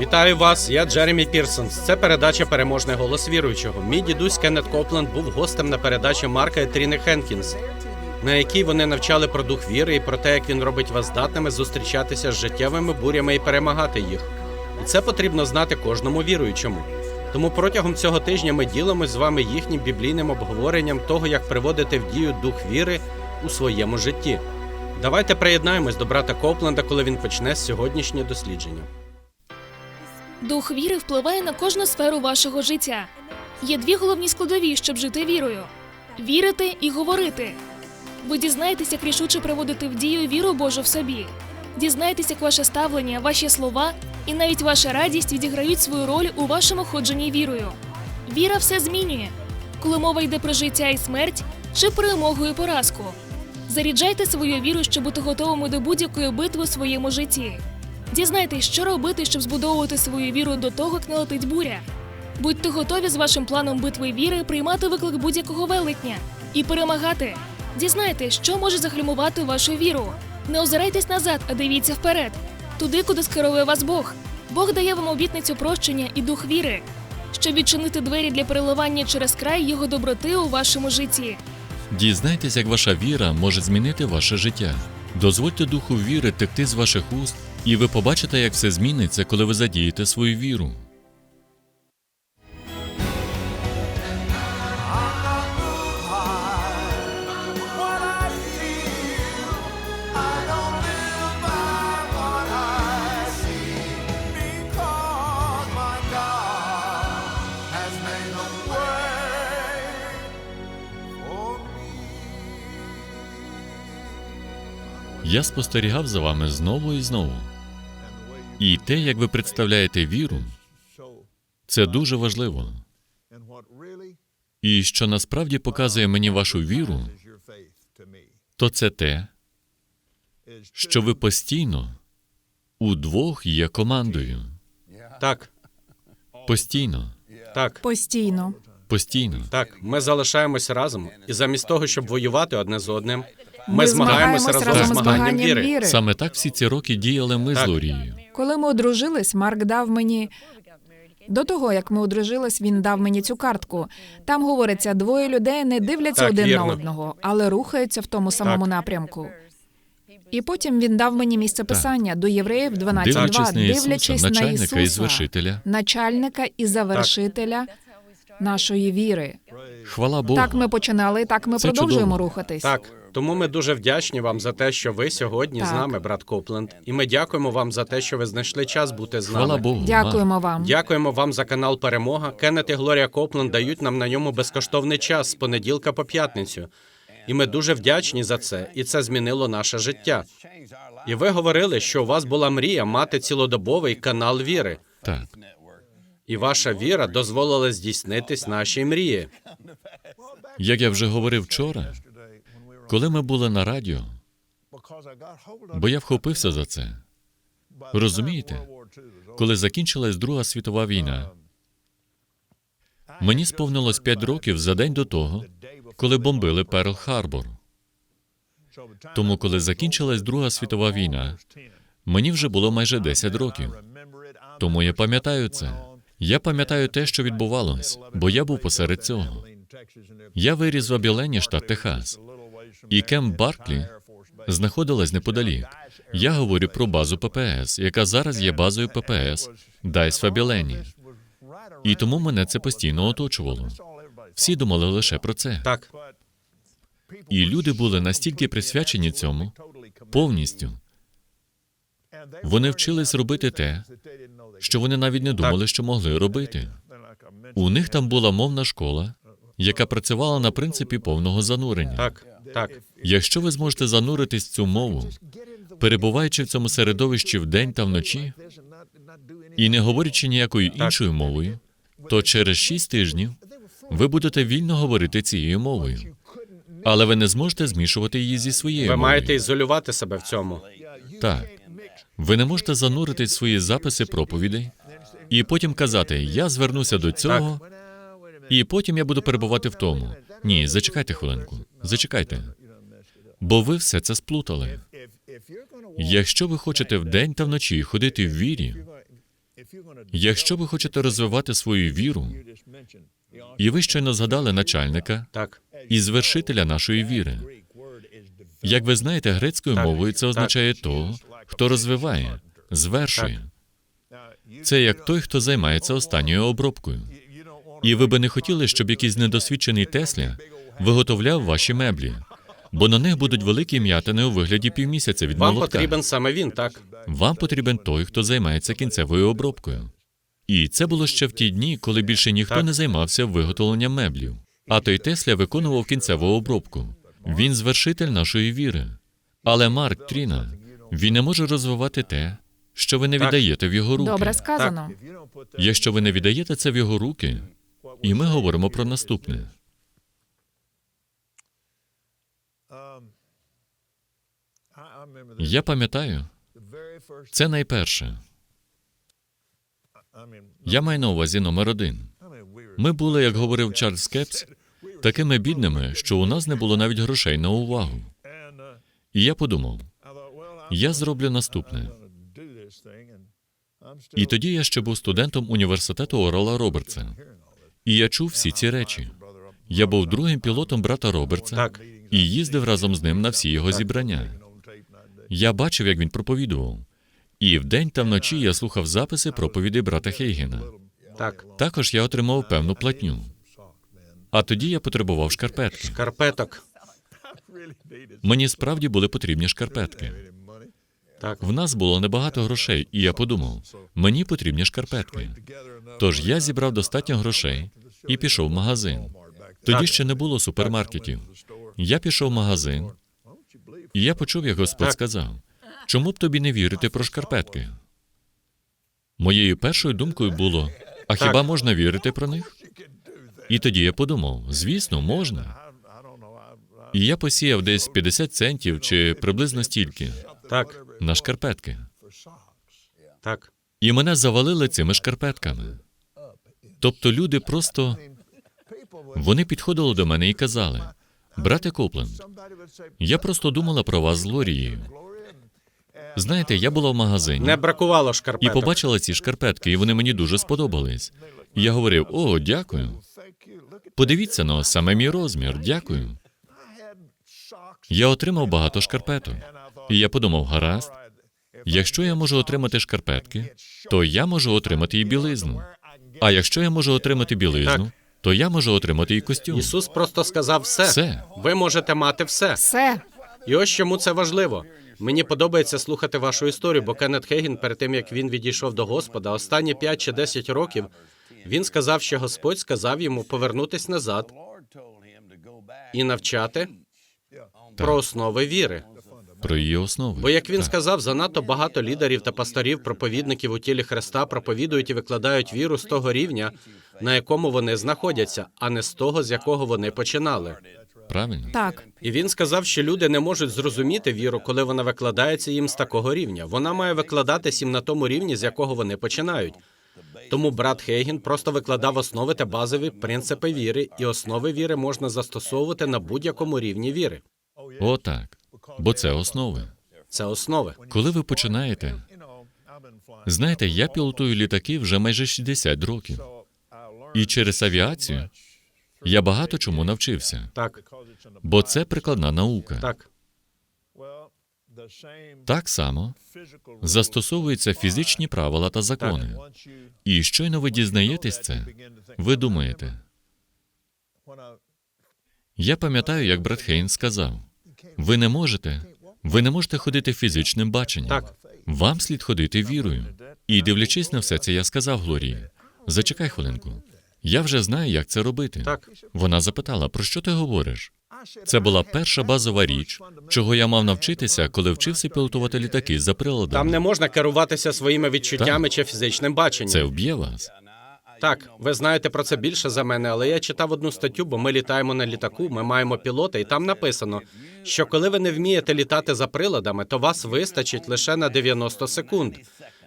Вітаю вас, я Джеремі Пірсонс. Це передача Переможний голос віруючого. Мій дідусь Кеннет Копланд був гостем на передачі Марка і Тріни Хенкінс, на якій вони навчали про дух віри і про те, як він робить вас здатними зустрічатися з життєвими бурями і перемагати їх. І це потрібно знати кожному віруючому. Тому протягом цього тижня ми ділимось з вами їхнім біблійним обговоренням того, як приводити в дію дух віри у своєму житті. Давайте приєднаємось до брата Копленда, коли він почне сьогоднішнє дослідження. Дух віри впливає на кожну сферу вашого життя. Є дві головні складові, щоб жити вірою: вірити і говорити. Ви дізнаєтесь, як рішуче приводити в дію віру Божу в собі. Дізнаєтесь, як ваше ставлення, ваші слова і навіть ваша радість відіграють свою роль у вашому ходженні вірою. Віра все змінює, коли мова йде про життя і смерть чи перемогу і поразку. Заряджайте свою віру, щоб бути готовими до будь-якої битви у своєму житті. Дізнайтесь, що робити, щоб збудовувати свою віру до того, як налетить буря. Будьте готові з вашим планом битви віри приймати виклик будь-якого велетня і перемагати. Дізнайтесь, що може захлюмувати вашу віру. Не озирайтесь назад, а дивіться вперед, туди, куди скерує вас Бог. Бог дає вам обітницю прощення і дух віри, щоб відчинити двері для переливання через край його доброти у вашому житті. Дізнайтесь, як ваша віра може змінити ваше життя. Дозвольте духу віри текти з ваших уст, і ви побачите, як все зміниться, коли ви задієте свою віру. Я спостерігав за вами знову і знову. І те, як ви представляєте віру, це дуже важливо. І що насправді показує мені вашу віру, то це те, що ви постійно удвох є командою. Так, Постійно, так, Постійно. постійно. так. Ми залишаємося разом, і замість того, щоб воювати одне з одним, ми, Ми змагаємося разом разом з змаганням віри. віри. Саме так всі ці роки діяли ми з Лорією. Коли ми одружились, Марк дав мені. До того, як ми одружились, він дав мені цю картку. Там говориться, двоє людей не дивляться Так, один вірно. на одного, але рухаються в тому самому Так. напрямку. І потім він дав мені місце писання до євреїв 12.2, Дивлячись на Ісуса, дивлячись на начальника і звершителя. начальника і завершителя нашої віри. Хвала Богу. Так ми починали, так ми Це продовжуємо чудово. рухатись. Так, тому ми дуже вдячні вам за те, що ви сьогодні з нами, брат Копленд. І ми дякуємо вам за те, що ви знайшли час бути з нами. Хвала Богу. Дякуємо вам. Дякуємо вам за канал Перемога. Кеннет і Глорія Копленд дають нам на ньому безкоштовний час з понеділка по п'ятницю. І ми дуже вдячні за це, і це змінило наше життя. І ви говорили, що у вас була мрія мати цілодобовий канал віри, Так. і ваша віра дозволила здійснитись нашій мрії. Як я вже говорив вчора, коли ми були на радіо, бо я вхопився за це. Розумієте, коли закінчилась Друга світова війна, мені сповнилось п'ять років за день до того, коли бомбили Перл Харбор. Тому, коли закінчилась Друга світова війна, мені вже було майже 10 років. Тому я пам'ятаю це. Я пам'ятаю те, що відбувалось, бо я був посеред цього. Я виріс в Абілені, штат Техас, і Кемп Барклі знаходилась неподалік. Я говорю про базу ППС, яка зараз є базою ППС Дайс в Абілені. І тому мене це постійно оточувало. Всі думали лише про це. Так, І люди були настільки присвячені цьому повністю. Вони вчились робити те, що вони навіть не думали, що могли робити. У них там була мовна школа, яка працювала на принципі повного занурення. так, так, Якщо ви зможете зануритись в цю мову, перебуваючи в цьому середовищі вдень та вночі, і не говорячи ніякою іншою мовою, то через шість тижнів ви будете вільно говорити цією мовою. Але ви не зможете змішувати її зі своєю ви мовою. маєте ізолювати себе в цьому. Так. Ви не можете занурити в свої записи проповідей і потім казати: Я звернуся до цього, і потім я буду перебувати в тому. Ні, зачекайте хвилинку. Зачекайте. Бо ви все це сплутали. Якщо ви хочете вдень та вночі ходити в вірі, Якщо ви хочете розвивати свою віру, і ви щойно згадали начальника Так, і звершителя нашої віри. Як ви знаєте, грецькою Так, мовою це так. означає того, хто розвиває, звершує. Це як той, хто займається останньою обробкою. І ви би не хотіли, щоб якийсь недосвідчений Тесля виготовляв ваші меблі, бо на них будуть великі м'ятини у вигляді півмісяця від вам молотка. потрібен саме він, так? Вам потрібен той, хто займається кінцевою обробкою. І це було ще в ті дні, коли більше ніхто Так. не займався виготовленням меблів. А той Тесля виконував кінцеву обробку. Він звершитель нашої віри. Але Марк Тріна, він не може розвивати те, що ви не Так. віддаєте в його руки. Добре сказано. Якщо ви не віддаєте це в його руки, і ми говоримо про наступне. Я пам'ятаю, це найперше. Я маю на увазі номер один. Ми були, як говорив Чарльз Кепс, такими бідними, що у нас не було навіть грошей на увагу. І я подумав, я зроблю наступне. І тоді я ще був студентом університету Орала Робертса. І я чув всі ці речі. Я був другим пілотом брата Робертса Так. і їздив разом з ним на всі його зібрання. Я бачив, як він проповідував. І вдень та вночі я слухав записи проповідей брата Хейгена. Так. Також я отримав певну платню. А тоді я потребував шкарпетки. Карпеток. Мені справді були потрібні шкарпетки. Так. В нас було небагато грошей, і я подумав, мені потрібні шкарпетки. Тож я зібрав достатньо грошей і пішов в магазин. Тоді ще не було супермаркетів. Я пішов в магазин, і я почув, як Господь сказав: чому б тобі не вірити про шкарпетки? Моєю першою думкою було: а хіба можна вірити про них? І тоді я подумав: звісно, можна. І я посіяв десь 50 центів чи приблизно стільки Так. На шкарпетки. Так. І мене завалили цими шкарпетками. Тобто люди просто вони підходили до мене і казали: брате Копленд, я просто думала про вас з Лорією. Знаєте, я була в магазині Не бракувало і побачила ці шкарпетки, і вони мені дуже сподобались. І я говорив: о, дякую. Подивіться на саме мій розмір, дякую. Я отримав багато шкарпеток. І я подумав, гаразд, якщо я можу отримати шкарпетки, то я можу отримати і білизну. А якщо я можу отримати білизну, то я можу отримати і костюм. Ісус просто сказав все. Все. Ви можете мати все. Все. І ось чому це важливо. Мені подобається слухати вашу історію, бо Кеннет Хейген, перед тим як він відійшов до Господа, останні 5 чи 10 років він сказав, що Господь сказав йому повернутись назад і навчати про основи віри. Про її основи. Бо, як він Так. сказав, занадто багато лідерів та пасторів, проповідників у тілі Христа проповідують і викладають віру з того рівня, на якому вони знаходяться, а не з того, з якого вони починали. Правильно? Так. І він сказав, що люди не можуть зрозуміти віру, коли вона викладається їм з такого рівня. Вона має викладатись їм на тому рівні, з якого вони починають. Тому брат Хейген просто викладав основи та базові принципи віри, і основи віри можна застосовувати на будь-якому рівні віри. О, так. Бо це основи. Це основи. Коли ви починаєте, знаєте, я пілотую літаки вже майже 60 років. І через авіацію я багато чому навчився, Так, бо це прикладна наука. так, Так само застосовуються фізичні правила та закони. І щойно ви дізнаєтесь це, ви думаєте. Я пам'ятаю, як брат Хейн сказав: ви не можете, ви не можете ходити фізичним баченням. Так. Вам слід ходити вірою. І дивлячись на все це, я сказав Глорії: зачекай хвилинку. Я вже знаю, як це робити. Так. Вона запитала, про що ти говориш? Це була перша базова річ, чого я мав навчитися, коли вчився пілотувати літаки за приладами. Там не можна керуватися своїми відчуттями чи фізичним баченням. Це вб'є вас. Так, ви знаєте про це більше за мене, але я читав одну статтю, бо ми літаємо на літаку, ми маємо пілота, і там написано, що коли ви не вмієте літати за приладами, то вас вистачить лише на 90 секунд.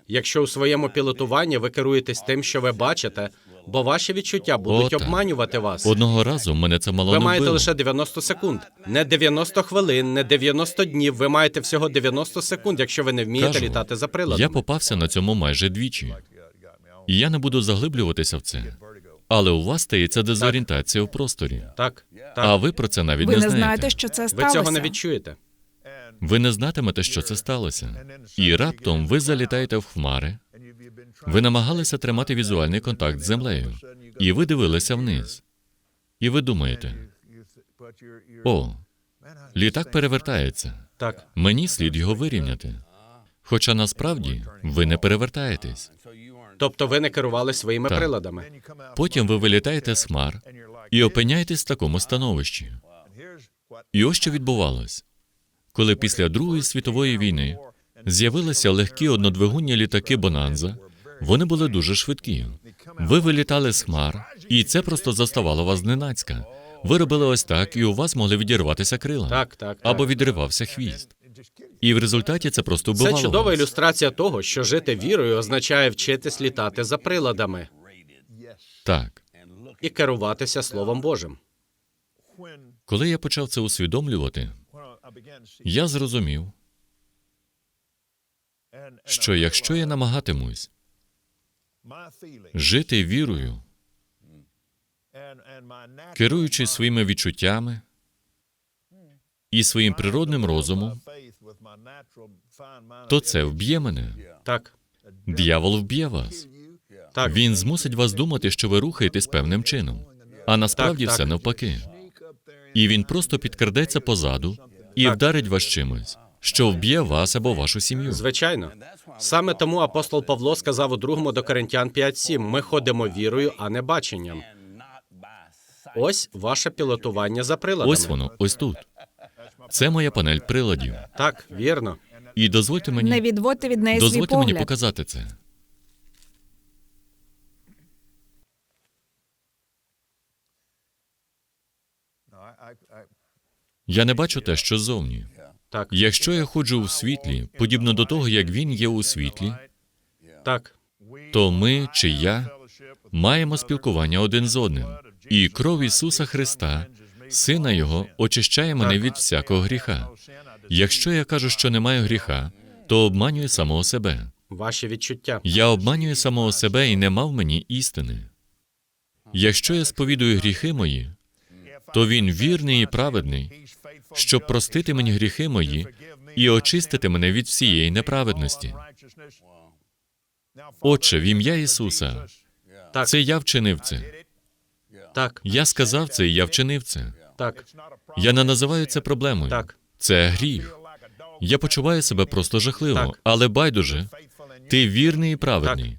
Якщо у своєму пілотуванні ви керуєтесь тим, що ви бачите, бо ваші відчуття будуть О, так. обманювати вас. Одного разу мене це мало Ви не маєте вбило. лише 90 секунд, не 90 хвилин, не 90 днів. Ви маєте всього 90 секунд, якщо ви не вмієте Кажу, літати за приладами. Я попався на цьому майже двічі. І я не буду заглиблюватися в це. Але у вас стається дезорієнтація в просторі. Так, А ви про це навіть Ви не не знаєте. знаєте, що це Ви сталося. цього не відчуєте. Ви не знатимете, що це сталося. І раптом ви залітаєте в хмари. Ви намагалися тримати візуальний контакт з землею, і ви дивилися вниз. І ви думаєте: о, літак перевертається. Так, Мені слід його вирівняти. Хоча насправді ви не перевертаєтесь. Тобто ви не керували своїми Так. приладами. Потім ви вилітаєте з хмар і опиняєтесь в такому становищі. І ось що відбувалось. Коли після Другої світової війни з'явилися легкі однодвигунні літаки Бонанза, вони були дуже швидкі. Ви вилітали з хмар, і це просто заставало вас зненацька. Ви робили ось так, і у вас могли відірватися крила. Так, так, так. Або відривався хвіст. І в результаті це просто вбивало Це чудова вас. ілюстрація того, що жити вірою означає вчитись літати за приладами Так. і керуватися Словом Божим. Коли я почав це усвідомлювати, я зрозумів, що якщо я намагатимусь жити вірою, керуючись своїми відчуттями і своїм природним розумом, то це вб'є мене. Так, Д'явол вб'є вас. так. Він змусить вас думати, що ви рухаєтесь певним чином, а насправді Так, все так. навпаки. І він просто підкрадеться позаду і Так. вдарить вас чимось, що вб'є вас або вашу сім'ю. Звичайно. Саме тому апостол Павло сказав у другому до Коринтян 5.7 «Ми ходимо вірою, а не баченням». Ось ваше пілотування за приладами. Ось воно, ось тут. Це моя панель приладів. Так, вірно. І дозвольте Не мені, відводьте від неї свій дозвольте мені погляд. показати це. Я не бачу те, що ззовні. Так, Якщо я ходжу у світлі, подібно до того, як він є у світлі, так, то ми чи я маємо спілкування один з одним. І кров Ісуса Христа, Сина Його, очищає мене від всякого гріха. Якщо я кажу, що немає гріха, то обманюю самого себе. ваші відчуття. Я обманюю самого себе і нема в мені істини. Якщо я сповідую гріхи мої, то він вірний і праведний, щоб простити мені гріхи мої і очистити мене від всієї неправедності. Отче, в ім'я Ісуса, Так, це я вчинив це. так, Я сказав це, і я вчинив це. Так, Я не називаю це проблемою. так, Це гріх. Я почуваю себе просто жахливо, Так. але байдуже, ти вірний і праведний.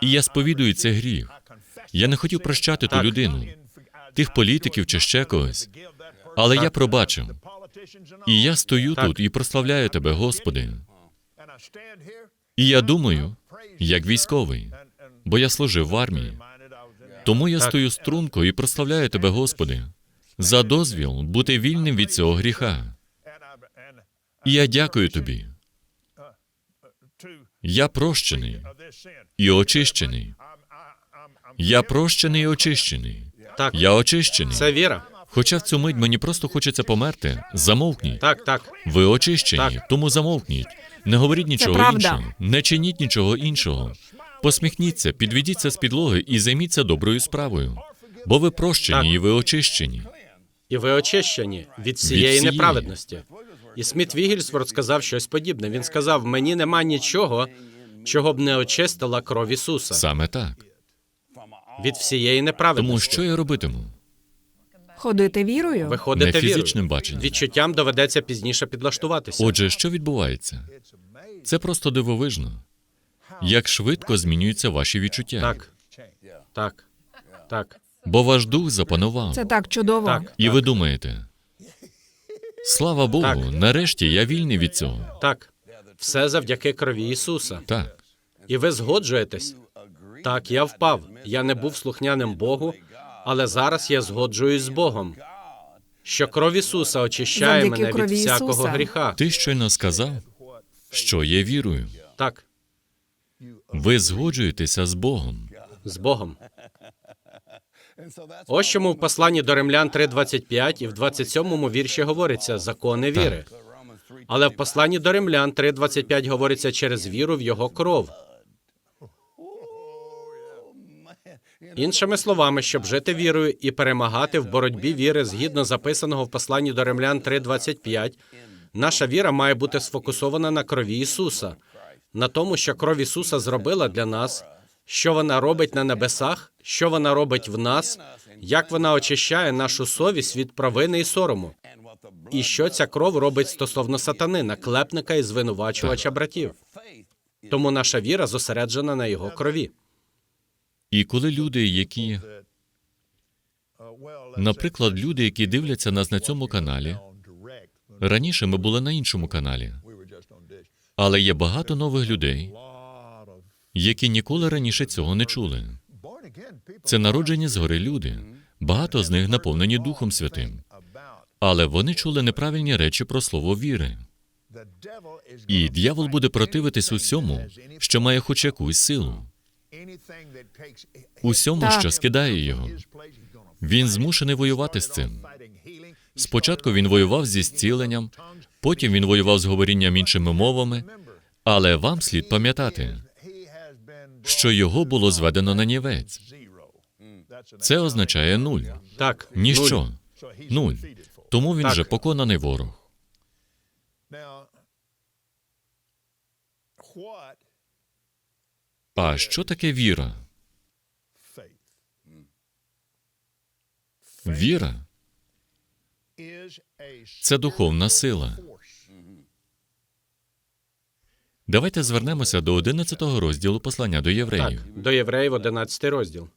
І я сповідую це гріх. Я не хотів прощати ту людину, тих політиків чи ще когось. Але я пробачив. І я стою Так. тут і прославляю тебе, Господи. І я думаю, як військовий, бо я служив в армії. Тому я Так. стою струнко і прославляю тебе, Господи, за дозвіл бути вільним від цього гріха. І я дякую тобі. Я прощений і очищений. Я прощений і очищений. так. Я очищений. Це віра. Хоча в цю мить мені просто хочеться померти. Замовкніть. Так, так. Ви очищені, Так. тому замовкніть. Не говоріть нічого іншого, не чиніть нічого іншого. Посміхніться, підведіться з підлоги і займіться доброю справою. Бо ви прощені Так. і ви очищені. І ви очищені від всієї неправедності. І Сміт Вігельсворт сказав щось подібне. Він сказав: мені нема нічого, чого б не очистила кров Ісуса Саме так. від всієї неправедності. Тому що я робитиму? Ходити вірою. Ви Не ходите фізичним вірою. баченням. Відчуттям доведеться пізніше підлаштуватися. Отже, що відбувається? Це просто дивовижно. Як швидко змінюються ваші відчуття. Так, так, так, Бо ваш дух запанував. Це так чудово. так, І ви думаєте, слава Богу, Так. нарешті я вільний від цього. так. Все завдяки крові Ісуса. Так. І ви згоджуєтесь. Так, я впав. Я не був слухняним Богу, але зараз я згоджуюсь з Богом. Що кров Ісуса очищає Завдяки мене від крові всякого Ісуса. гріха. Ти щойно сказав, що є вірою. Так, Ви згоджуєтеся з Богом. з Богом. Ось чому в посланні до Римлян 3.25 і в 27-му вірші говориться закони віри. Але в посланні до Римлян 3.25 говориться через віру в його кров. Іншими словами, щоб жити вірою і перемагати в боротьбі віри згідно записаного в посланні до Римлян 3.25, наша віра має бути сфокусована на крові Ісуса, на тому, що кров Ісуса зробила для нас, що вона робить на небесах, що вона робить в нас, як вона очищає нашу совість від провини і сорому, і що ця кров робить стосовно сатани, наклепника і звинувачувача братів. Тому наша віра зосереджена на його крові. І коли люди, які, наприклад, люди, які дивляться нас на цьому каналі, раніше ми були на іншому каналі, але є багато нових людей, які ніколи раніше цього не чули. Це народжені згори люди. Багато з них наповнені Духом Святим, але вони чули неправильні речі про слово віри. І дьявол буде противитись усьому, що має хоч якусь силу, усьому, Так. що скидає його. Він змушений воювати з цим. Спочатку він воював зі зціленням, потім він воював з говорінням іншими мовами, але вам слід пам'ятати, що його було зведено на нівець. Це означає нуль. Так, Ніщо. нуль. Тому він Так. вже поконаний ворог. А що таке віра? Віра це духовна сила. Давайте звернемося до 11 розділу послання до євреїв. Так, до євреїв 11 розділ.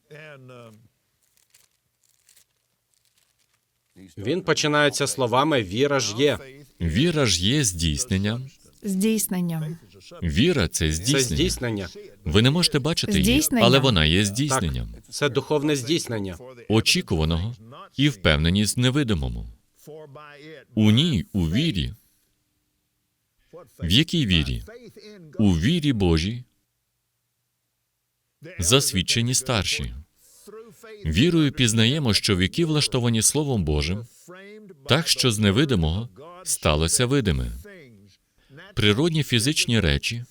Він починається словами Віра ж є. Віра ж є здійсненням. Здійсненням. Віра це Це здійснення. здійснення, Ви не можете бачити її, Здійснення. але вона є здійсненням це духовне здійснення. очікуваного і впевненість в невидимому. У ній, у вірі, в якій вірі? У вірі Божій засвідчені старші. Вірою пізнаємо, що віки влаштовані Словом Божим, так що з невидимого сталося видиме. Природні фізичні речі,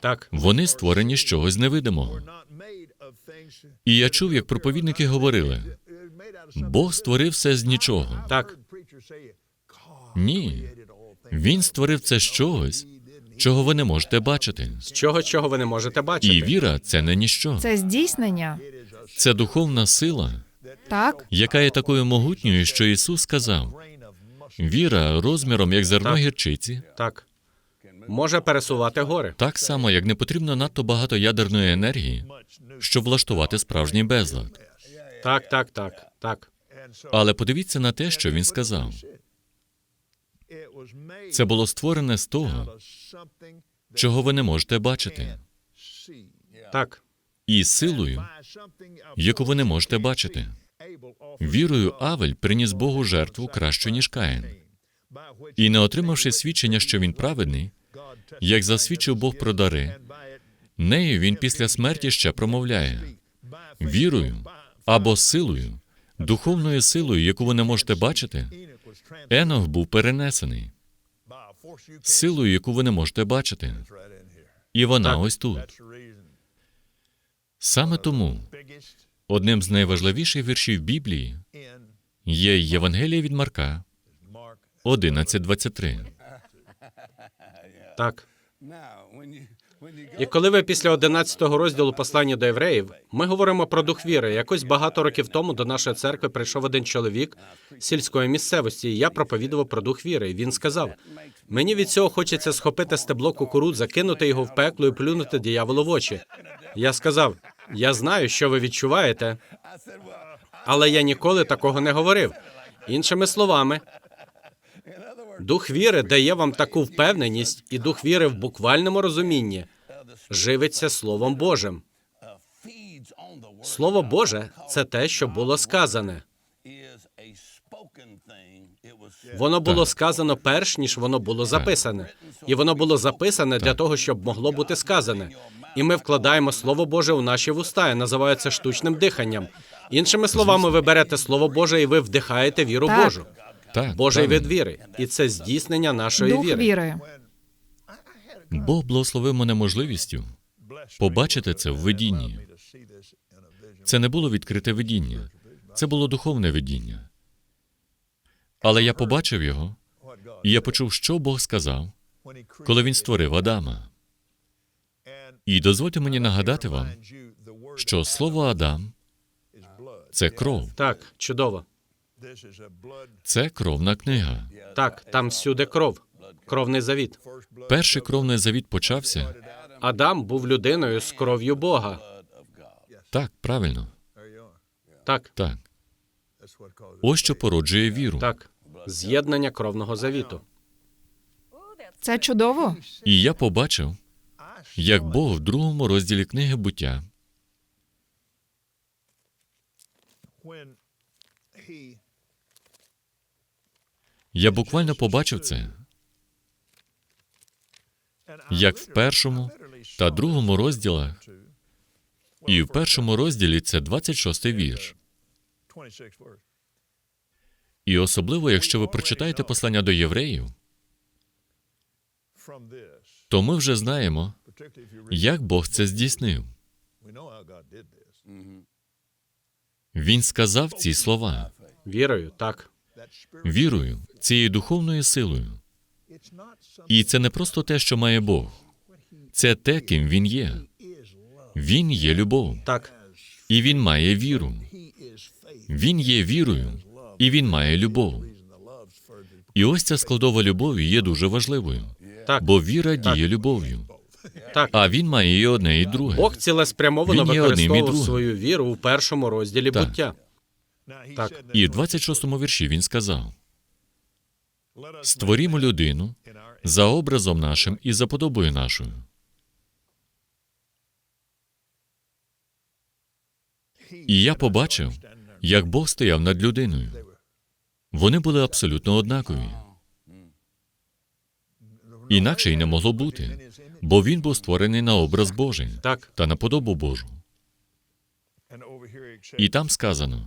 Так, вони створені з чогось невидимого. І я чув, як проповідники говорили: Бог створив все з нічого. так, Ні. Він створив це з чогось, чого ви не можете бачити. з чого, чого ви не можете І віра це не ніщо. Це здійснення. Це духовна сила, Так, яка є такою могутньою, що Ісус сказав: віра розміром як зерно Так. гірчиці, Так. Може пересувати гори. так само, як не потрібно надто багато ядерної енергії, щоб влаштувати справжній безлад. Так, так, так, так. Але подивіться на те, що він сказав. Це було створене з того, чого ви не можете бачити, Так, і силою, яку ви не можете бачити. Вірою Авель приніс Богу жертву кращу, ніж Каїн. І не отримавши свідчення, що він праведний, як засвідчив Бог про дари, нею він після смерті ще промовляє вірою або силою, духовною силою, яку ви не можете бачити. Енох був перенесений силою, яку ви не можете бачити. І вона ось тут. Саме тому одним з найважливіших віршів Біблії є Євангеліє від Марка 11.23. так. І коли ви після 11 розділу послання до євреїв, ми говоримо про дух віри. Якось багато років тому до нашої церкви прийшов один чоловік з сільської місцевості, і я проповідував про дух віри. І він сказав: мені від цього хочеться схопити стебло кукурудза, кинути його в пекло і плюнути дияволу в очі. Я сказав: я знаю, що ви відчуваєте, але я ніколи такого не говорив. Іншими словами, дух віри дає вам таку впевненість, і дух віри в буквальному розумінні живиться Словом Божим. Слово Боже це те, що було сказане. Воно було сказано перш ніж воно було записане, і воно було записане для того, щоб могло бути сказане. І ми вкладаємо Слово Боже у наші вуста, і називають це штучним диханням. Іншими словами, ви берете Слово Боже і ви вдихаєте віру Так. Божу, Так, Божий правильно. від віри, і це здійснення нашої дух віри. Бог благословив мене можливістю побачити це в видінні. Це не було відкрите видіння, це було духовне видіння. Але я побачив його, і я почув, що Бог сказав, коли він створив Адама. І дозвольте мені нагадати вам, що слово Адам це кров, Так, чудово. це кровна книга. Так, там всюди кров. Кровний завіт. Перший кровний завіт почався. Адам був людиною з кров'ю Бога. Так, правильно, Так, так. Ось що породжує віру. так. З'єднання кровного завіту. Це чудово. І я побачив, як Бог в другому розділі книги буття я буквально побачив це, як в першому та другому розділах, і в першому розділі це 26-й вірш. І особливо, якщо ви прочитаєте послання до євреїв, то ми вже знаємо, як Бог це здійснив. Він сказав ці слова Вірою, так. вірою, цією духовною силою. І це не просто те, що має Бог, це те, ким він є. Він є любов, Так. і він має віру. Він є вірою, і він має любов. І ось ця складова любові є дуже важливою, Так. бо віра діє любов'ю, Так. а він має і одне, і друге. Бог цілеспрямовано Він використовував свою віру у першому розділі Так. буття. Так. І в 26-му вірші він сказав: створімо людину за образом нашим і за подобою нашою. І я побачив, як Бог стояв над людиною. Вони були абсолютно однакові. Інакше й не могло бути, бо він був створений на образ Божий Так. та на подобу Божу. І там сказано: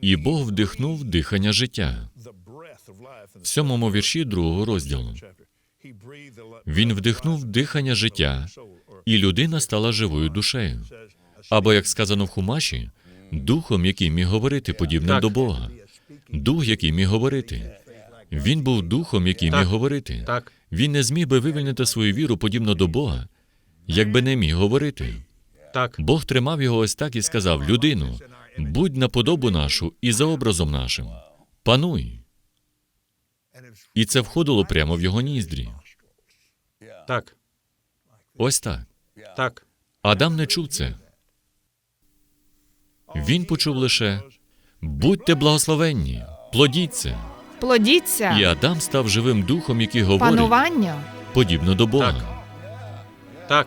і Бог вдихнув дихання життя. В сьомому вірші другого розділу. Він вдихнув дихання життя, і людина стала живою душею. Або, як сказано в Хумаші, духом, який міг говорити подібним Так. до Бога. Дух, який міг говорити. Він був духом, який Так. міг говорити. Так. Він не зміг би вивільнити свою віру подібно до Бога, якби не міг говорити. Так. Бог тримав його ось так і сказав: людину, будь на подобу нашу і за образом нашим. Пануй. І це входило прямо в його ніздрі. Так. Ось так. Так. Адам не чув це. Він почув лише будьте благословенні, плодіться. Плодіться. І Адам став живим духом, який говорить Панування. подібно до Бога. Так. Так.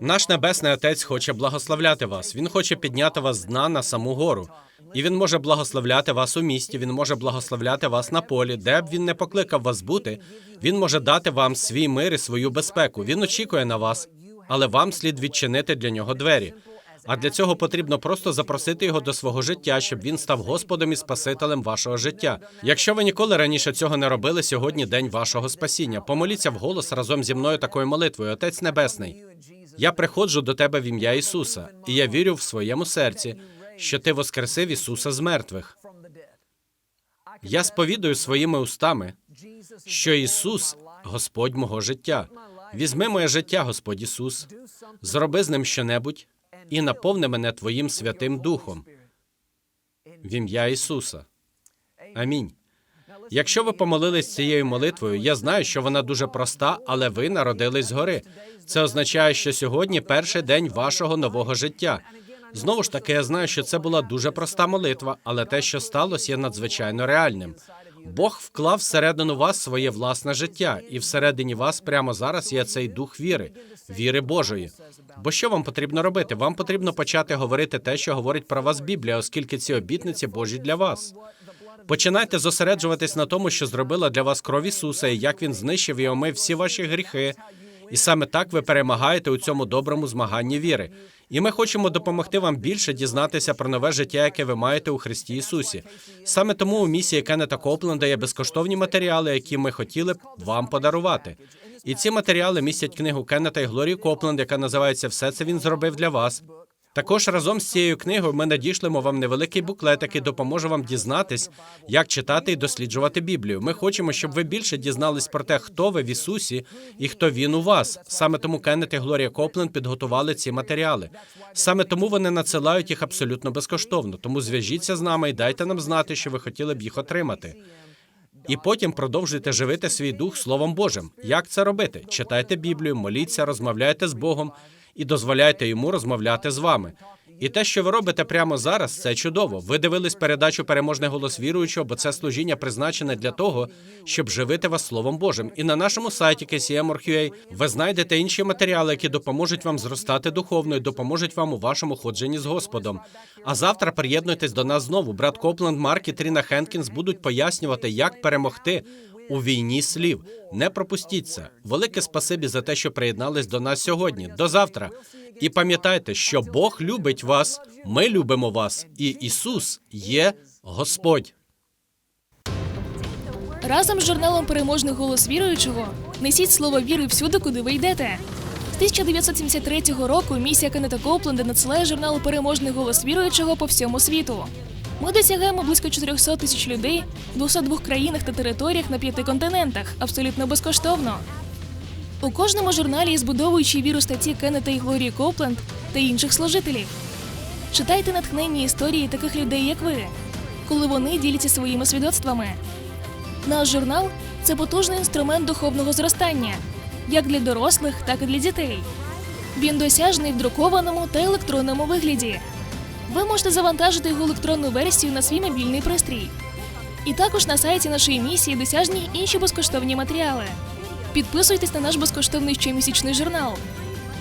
Наш небесний отець хоче благословляти вас. Він хоче підняти вас з дна на саму гору. І він може благословляти вас у місті, він може благословляти вас на полі, де б він не покликав вас бути. Він може дати вам свій мир і свою безпеку. Він очікує на вас, але вам слід відчинити для нього двері. А для цього потрібно просто запросити його до свого життя, щоб він став Господом і Спасителем вашого життя. Якщо ви ніколи раніше цього не робили, сьогодні день вашого спасіння. Помоліться вголос разом зі мною такою молитвою. Отець Небесний. Я приходжу до тебе в ім'я Ісуса, і я вірю в своєму серці, що ти воскресив Ісуса з мертвих. Я сповідую своїми устами, що Ісус Господь мого життя. Візьми моє життя, Господь Ісус, зроби з ним щонебудь і наповни мене Твоїм Святим Духом. В ім'я Ісуса. Амінь. Якщо ви помолились цією молитвою, я знаю, що вона дуже проста, але ви народились згори. Це означає, що сьогодні перший день вашого нового життя. Знову ж таки, я знаю, що це була дуже проста молитва, але те, що сталося, є надзвичайно реальним. Бог вклав всередину вас своє власне життя, і всередині вас прямо зараз є цей дух віри, віри Божої. Бо що вам потрібно робити? Вам потрібно почати говорити те, що говорить про вас Біблія, оскільки ці обітниці Божі для вас. Починайте зосереджуватись на тому, що зробила для вас кров Ісуса, і як Він знищив і омив всі ваші гріхи. І саме так ви перемагаєте у цьому доброму змаганні віри. І ми хочемо допомогти вам більше дізнатися про нове життя, яке ви маєте у Христі Ісусі. Саме тому у місії Кеннета Копленда є безкоштовні матеріали, які ми хотіли б вам подарувати. І ці матеріали містять книгу Кеннета і Глорії Копленд, яка називається Все це він зробив для вас. Також разом з цією книгою ми надішлемо вам невеликий буклет, який допоможе вам дізнатись, як читати і досліджувати Біблію. Ми хочемо, щоб ви більше дізнались про те, хто ви в Ісусі і хто він у вас. Саме тому Кеннет і Глорія Копленд підготували ці матеріали. Саме тому вони надсилають їх абсолютно безкоштовно. Тому зв'яжіться з нами і дайте нам знати, що ви хотіли б їх отримати. І потім продовжуйте живити свій дух Словом Божим. Як це робити? Читайте Біблію, моліться, розмовляйте з Богом і дозволяйте йому розмовляти з вами. І те, що ви робите прямо зараз, це чудово. Ви дивились передачу Переможний голос віруючого, бо це служіння призначене для того, щоб живити вас Словом Божим. І на нашому сайті KCM.org.ua ви знайдете інші матеріали, які допоможуть вам зростати духовно і допоможуть вам у вашому ходженні з Господом. А завтра приєднуйтесь до нас знову. Брат Копленд, Марк і Тріна Хенкінс будуть пояснювати, як перемогти у війні слів. Не пропустіть це. Велике спасибі за те, що приєднались до нас сьогодні. До завтра. І пам'ятайте, що Бог любить вас, ми любимо вас, і Ісус є Господь. Разом з журналом Переможний голос віруючого несіть слово віри всюди, куди ви йдете. З 1973 року місія Кеннета Копленда надсилає журнал Переможний голос віруючого по всьому світу. Ми досягаємо близько 400 тисяч людей в 202 країнах та територіях на п'яти континентах абсолютно безкоштовно. У кожному журналі є збудовуючі віру статті Кеннета і Глорії Копленд та інших служителів. Читайте натхненні історії таких людей, як ви, коли вони діляться своїми свідоцтвами. Наш журнал це потужний інструмент духовного зростання, як для дорослих, так і для дітей. Він досяжний в друкованому та електронному вигляді. Ви можете завантажити його електронну версію на свій мобільний пристрій. І також на сайті нашої місії досяжні інші безкоштовні матеріали. Підписуйтесь на наш безкоштовний щомісячний журнал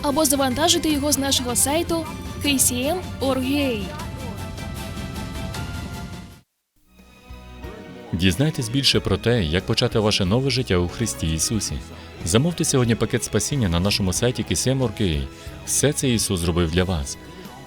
або завантажуйте його з нашого сайту kcm.org.ua. Дізнайтесь більше про те, як почати ваше нове життя у Христі Ісусі. Замовте сьогодні пакет спасіння на нашому сайті KSM.org.ua. Все це Ісус зробив для вас.